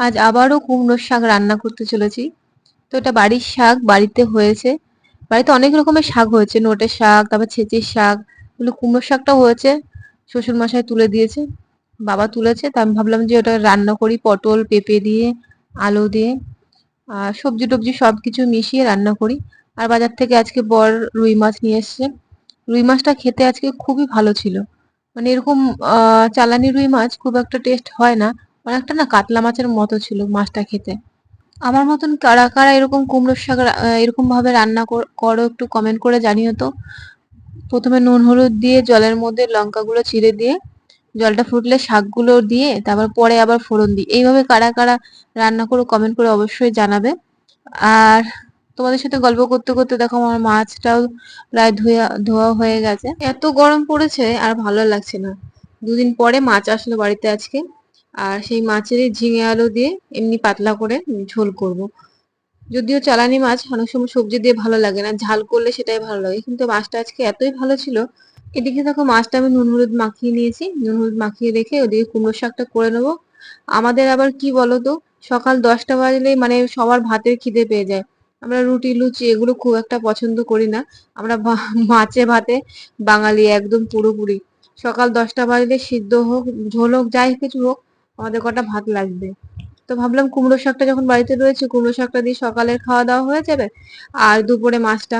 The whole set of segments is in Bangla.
আজ আবারও কুমড়োর শাক রান্না করতে চলেছি। তো এটা বাড়ির শাক, বাড়িতে হয়েছে। বাড়িতে অনেক রকমের শাক হয়েছে। নোটের শাক, তারপর ছেঁচির শাক, এগুলো কুমড়োর শাকটাও হয়েছে। শ্বশুর মশাই তুলে দিয়েছে। বাবা তুলেছে, তা আমি ভাবলাম যে ওটা রান্না করি, পটল, পেঁপে দিয়ে, আলু দিয়ে। আর সবজি টবজি সব কিছু মিশিয়ে রান্না করি। আর বাজার থেকে আজকে বর রুই মাছ নিয়ে এসছে। রুই মাছটা খেতে আজকে খুবই ভালো ছিল। মানে এরকম চালানি রুই মাছ খুব একটা টেস্ট হয় না। অনেকটা না কাতলা মাছের মতো ছিল মাছটা খেতে। আমার মতন কারা কারা এরকম কুমড়োর শাক এরকম ভাবে রান্না কর- করো একটু কমেন্ট করে জানিও তো। প্রথমে নুন হলুদ দিয়ে জলের মধ্যে লঙ্কাগুলো চিড়ে দিয়ে জলটা ফুটলে শাকগুলো দিয়ে তারপর পরে আবার ফোড়ন দিই। এইভাবে কারা কারা রান্না করে কমেন্ট করে অবশ্যই জানাবে। আর তোমাদের সাথে গল্প করতে করতে দেখো আমার মাছটাও প্রায় ধোয়া ধোয়া হয়ে গেছে। এত গরম পড়েছে আর ভালো লাগছে না। দুদিন পরে মাছ আসলো বাড়িতে আজকে। আর সেই মাছেরই ঝিঙে আলু দিয়ে এমনি পাতলা করে ঝোল করব। যদিও চালানি মাছ অনেক সময় সবজি দিয়ে ভালো লাগে না, ঝাল করলে সেটাই ভালো লাগে। কিন্তু মাছটা আজকে এতই ভালো ছিল, এদিকে দেখো মাছটা আমি নুন হলুদ মাখিয়ে নিয়েছি। নুন হলুদ মাখিয়ে রেখে ওদিকে কুমড়ো শাকটা করে নেব। আমাদের আবার কি বলতো, সকাল দশটা বাজলেই মানে সবার ভাতের খিদে পেয়ে যায়। আমরা রুটি, লুচি এগুলো খুব একটা পছন্দ করি না। আমরা মাছে ভাতে বাঙালি একদম পুরোপুরি। সকাল দশটা বাজলে সিদ্ধ হোক, ঝোল হোক, যাই কিছু হোক আমাদের কটা ভাত লাগবে। তো ভাবলাম কুমড়ো শাকটা যখন বাড়িতে রয়েছে, কুমড়ো শাকটা দিয়ে সকালের খাওয়া দাওয়া হয়ে যাবে। আর দুপুরে মাছটা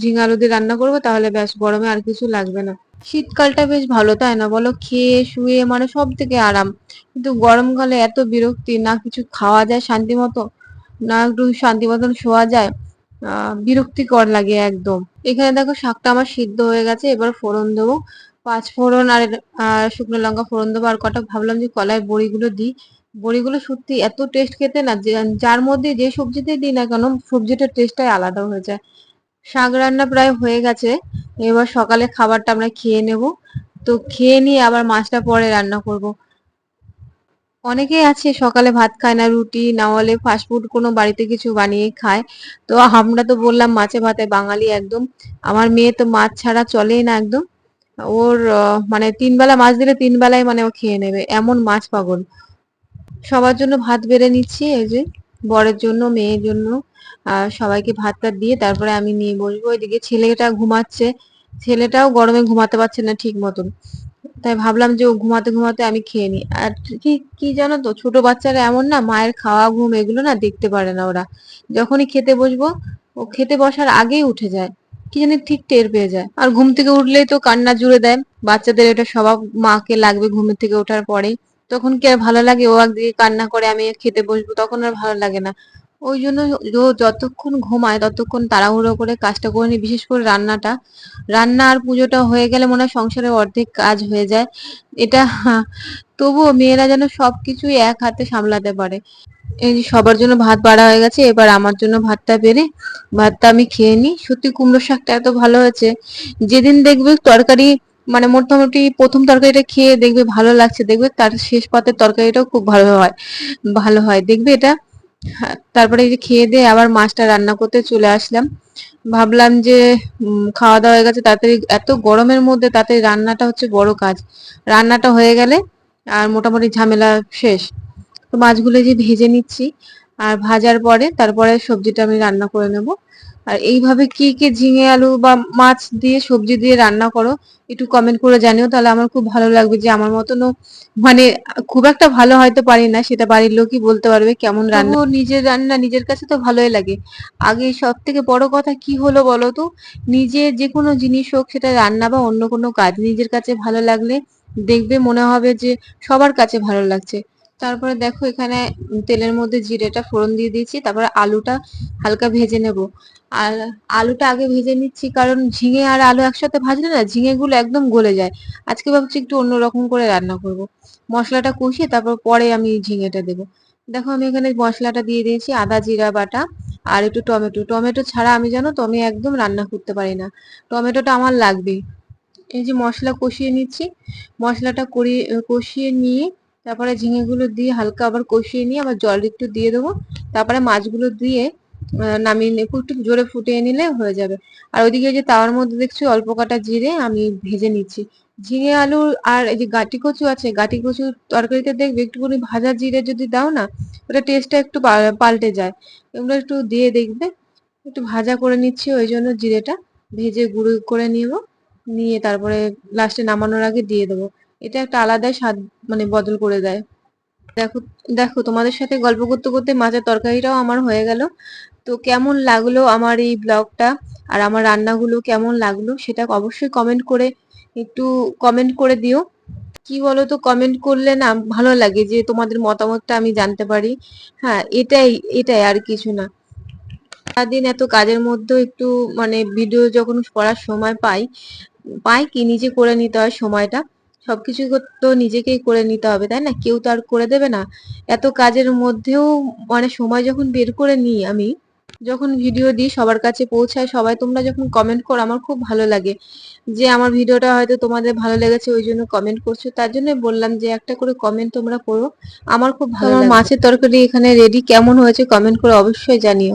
ঝিঙে আলু দিয়ে রান্না করব, তাহলে ব্যাস গরমে আর কিছু লাগবে না। শীতকালটা বেশ ভালো, তাই না? বলো, খেয়ে, শুয়ে মানে সব থেকে আরাম। কিন্তু গরমকালে এত বিরক্তি, না কিছু খাওয়া যায় শান্তি মতো, না একটু শান্তি মতন শোয়া যায় বিরক্তিকর লাগে একদম। এখানে দেখো শাকটা আমার সিদ্ধ হয়ে গেছে, এবার ফোড়ন দেবো। পাঁচ ফোড়ন আর শুকনো লঙ্কা ফোড়ন দেবো। আর কটা ভাবলাম যে কলায় বড়িগুলো দিই। বড়িগুলো সত্যি এত টেস্ট খেতে না যার মধ্যে যে সবজিতে দিই না কেন, সবজিটার টেস্টটাই আলাদা হয়ে যায়। শাক রান্না প্রায় হয়ে গেছে। এবার সকালে খাবারটা আমরা খেয়ে নেব। তো খেয়ে নিয়ে আবার মাছটা পরে রান্না করব। অনেকেই আছে সকালে ভাত খায় না, রুটি, না হলে ফাস্টফুড কোনো বাড়িতে কিছু বানিয়ে খায়। তো আমরা তো বললাম মাছে ভাতে বাঙালি একদম। আমার মেয়ে তো মাছ ছাড়া চলেই না একদম। ওর মানে তিন বেলা মাছ দিলে তিন বেলায় মানে ও খেয়ে নেবে। এমন মাছ পাগল। সবার জন্য ভাত বেড়ে নিচ্ছি, এই যে বরের জন্য, মেয়ের জন্য। সবাইকে ভাতটা দিয়ে তারপরে আমি নিয়ে বসবো। এদিকে ছেলেটা ঘুমাচ্ছে। ছেলেটাও গরমে ঘুমাতে পারছে না ঠিক মতন। তাই ভাবলাম যে ও ঘুমাতে ঘুমাতে আমি খেয়ে নিই। আর কি কি জানো তো, ছোট বাচ্চারা এমন না, মায়ের খাওয়া, ঘুম এগুলো না দেখতে পারে না ওরা। যখনই খেতে বসবো, ও খেতে বসার আগেই উঠে যায়। কি জানি ঠিক টের পেয়ে যায়। আর ঘুম থেকে উঠলেই তো কান্না জুড়ে দেয়। বাচ্চাদের এটা স্বভাব, মাকে লাগবে ঘুম থেকে ওঠার পরেই। তখন কি আর ভালো লাগে? ও একদিকে কান্না করে, আমি খেতে বসবো, তখন আর ভালো লাগে না। ওই জন্য যতক্ষণ ঘুমায়, ততক্ষণ তাড়াহুড়ো করে কাজটা করে নি বিশেষ করে রান্নাটা। রান্না আর পুজোটা হয়ে গেলে মনে হয় সংসারের অর্ধেক কাজ হয়ে যায়। এটা, তবুও মেয়েরা যেন সবকিছুই এক হাতে সামলাতে পারে। এই সবার জন্য ভাত বাড়া হয়ে গেছে এবার আমার জন্য ভাতটা বেড়ে ভাতটা আমি খেয়ে নিই। সত্যি কুমড়ো শাকটা এত ভালো হয়েছে। যেদিন দেখবে তরকারি মানে মোটামুটি প্রথম তরকারিটা খেয়ে দেখবে ভালো লাগছে দেখবে তার শেষ পাতের তরকারিটাও খুব ভালো হয় ভালো হয়। দেখবে এটা? হ্যাঁ, তারপরে এই যে খেয়ে দিয়ে আবার মাছটা রান্না করতে চলে আসলাম। ভাবলাম যে খাওয়া দাওয়া হয়ে গেছে তাড়াতাড়ি এত গরমের মধ্যে তাড়াতাড়ি রান্নাটা হচ্ছে বড় কাজ। রান্নাটা হয়ে গেলে আর মোটামুটি ঝামেলা শেষ। মাছগুলো যে ভেজে নিচ্ছি আর ভাজার পরে তারপরে সবজিটা আমি রান্না করে নেব। আর এইভাবে কি কি ঝিঙে আলু বা মাছ দিয়ে সবজি দিয়ে রান্না করো, একটু কমেন্ট করে জানিও। তাহলে আমার খুব ভালো লাগবে যে আমার মতনও মানে খুব একটা ভালো হয়তো পারি না, সেটা বাড়ির লোকই বলতে পারবে কেমন রান্না। নিজের রান্না নিজের কাছে তো ভালোই লাগে। আগে সব থেকে বড় কথা কি হলো বলো তো? নিজে যে কোনো জিনিস হোক, সেটা রান্না বা অন্য কোনো কাজ নিজের কাছে ভালো লাগলে দেখবে মনে হবে যে সবার কাছে ভালো লাগছে। তারপরে দেখো এখানে তেলের মধ্যে জিরেটা ফোড়ন দিয়ে দিয়েছি, তারপরে আলুটা হালকা ভেজে নেব। আর আলুটা আগে ভেজে নিচ্ছি, কারণ ঝিঙে আর আলু একসাথে ভাজলে না ঝিঙে গুলো একদম গলে যায়। আজকে ভাবছি একটু অন্যরকম করে রান্না করব। মশলাটা কষিয়ে তারপর পরে আমি ঝিঙেটা দেবো। দেখো আমি এখানে মশলাটা দিয়ে দিয়েছি, আদা, জিরা, বাটা আর একটু টমেটো। টমেটো ছাড়া আমি জানো তো আমি একদম রান্না করতে পারি না। টমেটোটা আমার লাগবেই। এই যে মশলা কষিয়ে নিচ্ছি, মশলাটা করিয়ে কষিয়ে নিয়ে তারপরে ঝিঙেগুলো দিয়ে হালকা আবার কষিয়ে নিয়ে আবার জল একটু দিয়ে দেবো। তারপরে মাছগুলো দিয়ে নামিয়ে নিয়ে একটু জোরে ফুটিয়ে নিলে হয়ে যাবে। আর ওইদিকে যে তাওয়ার মধ্যে দেখছি অল্প কাটা জিরে আমি ভেজে নিচ্ছি। ঝিঙে আলু আর এই যে গাটি কচু আছে, গাটি কচু তরকারিতে দেখবে একটুখানি ভাজা জিরে যদি দাও না, ওটা টেস্টটা একটু পাল্টে যায়। এগুলো একটু দিয়ে দেখবে। একটু ভাজা করে নিচ্ছি ওই জন্য জিরেটা। ভেজে গুঁড়ো করে নিব। নিয়ে তারপরে লাস্টে নামানোর আগে দিয়ে দেবো। এটা একটা আলাদাই স্বাদ মানে বদল করে দেয়। দেখো দেখো, তোমাদের সাথে গল্প করতে করতে মাছের তরকারিটাও আমার হয়ে গেল। তো কেমন লাগল আমার এই ব্লগটা? আর আমার রান্নাগুলো কেমন লাগল সেটা অবশ্যই কমেন্ট করে একটু কমেন্ট করে দিও। কি বলো তো কমেন্ট করলে না ভালো লাগে যে তোমাদের মতামতটা আমি জানতে পারি। হ্যাঁ এটাই এটাই আর কিছু না। সারাদিন এত কাজের মধ্যেও একটু মানে ভিডিও যখন করার সময় পাই পাই কি নিজে করে নিতে হয় সময়টা। সবকিছু তো নিজেকেই করে নিতে হবে তাই না? কেউ তো আর করে দেবে না। এত কাজের মধ্যেও মানে সময় যখন বের করে নিই আমি যখন ভিডিও দিই সবার কাছে পৌঁছায় সবাই তোমরা যখন কমেন্ট করো আমার খুব ভালো লাগে। যে আমার ভিডিওটা হয়তো তোমাদের ভালো লেগেছে ওই জন্য কমেন্ট করছ। তার জন্য বললাম যে একটা করে কমেন্ট তোমরা করো আমার খুব ভালো মাছের তরকারি এখানে রেডি কেমন হয়েছে কমেন্ট করে অবশ্যই জানিও।